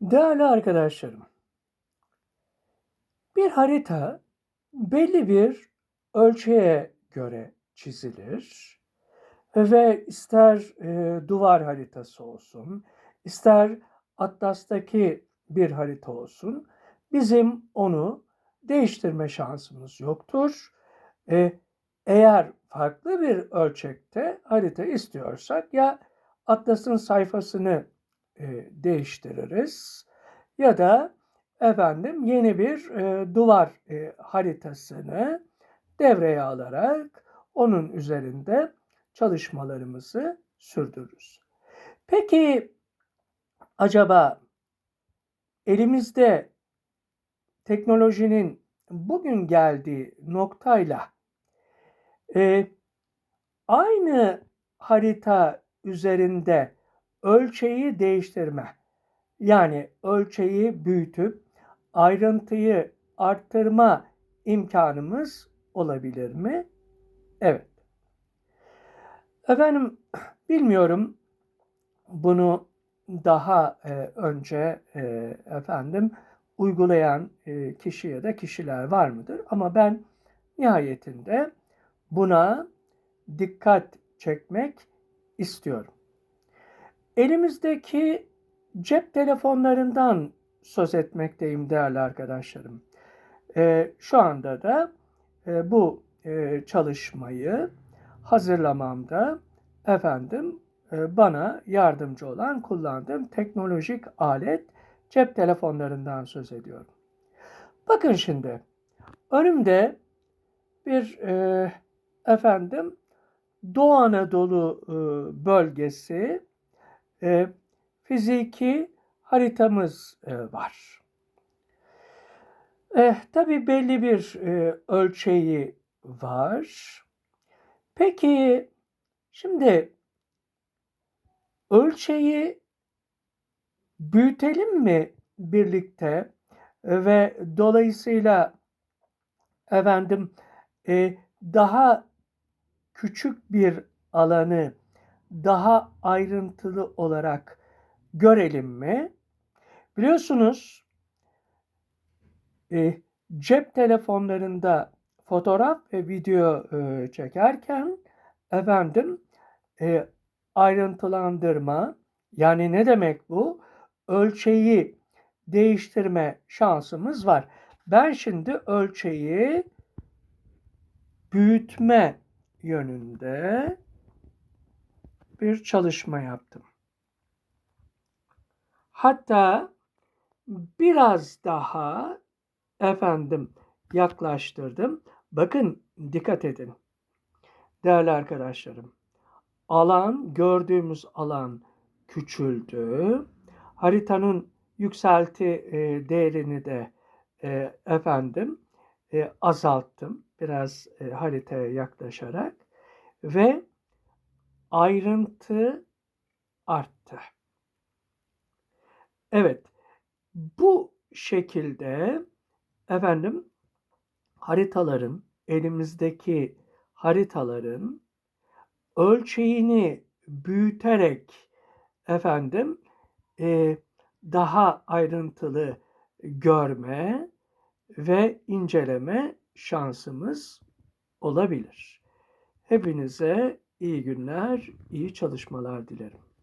Değerli arkadaşlarım, bir harita belli bir ölçüye göre çizilir ve ister e, duvar haritası olsun, ister Atlas'taki bir harita olsun, bizim onu değiştirme şansımız yoktur. E, eğer farklı bir ölçekte harita istiyorsak ya Atlas'ın sayfasını e, değiştiririz ya da efendim yeni bir e, duvar e, haritasını devreye alarak onun üzerinde çalışmalarımızı sürdürürüz. Peki acaba elimizde teknolojinin bugün geldiği noktayla e, aynı harita üzerinde ölçeği değiştirme yani ölçeği büyütüp ayrıntıyı arttırma imkanımız olabilir mi? Evet. Efendim bilmiyorum bunu daha e, önce e, efendim uygulayan e, kişi ya da kişiler var mıdır? Ama ben nihayetinde buna dikkat çekmek istiyorum. Elimizdeki cep telefonlarından söz etmekteyim değerli arkadaşlarım. E, şu anda da e, bu e, çalışmayı hazırlamamda efendim e, bana yardımcı olan kullandığım teknolojik alet cep telefonlarından söz ediyorum. Bakın şimdi önümde bir e, efendim Doğu Anadolu e, bölgesi e, fiziki haritamız e, var. E, tabii belli bir e, ölçeği var. Peki şimdi ölçeği büyütelim mi birlikte ve dolayısıyla efendim e, daha küçük bir alanı daha ayrıntılı olarak görelim mi? Biliyorsunuz e, cep telefonlarında fotoğraf ve video e, çekerken efendim e, ayrıntılandırma yani ne demek bu? Ölçeği değiştirme şansımız var. Ben şimdi ölçeği büyütme yönünde bir çalışma yaptım. Hatta biraz daha efendim yaklaştırdım. Bakın dikkat edin. Değerli arkadaşlarım. Alan gördüğümüz alan küçüldü. Haritanın yükselti e, değerini de e, efendim e, azalttım. Biraz e, haritaya yaklaşarak ve ayrıntı arttı. Evet, bu şekilde efendim haritaların elimizdeki haritaların ölçeğini büyüterek efendim e, daha ayrıntılı görme ve inceleme şansımız olabilir. Hepinize iyi günler, iyi çalışmalar dilerim.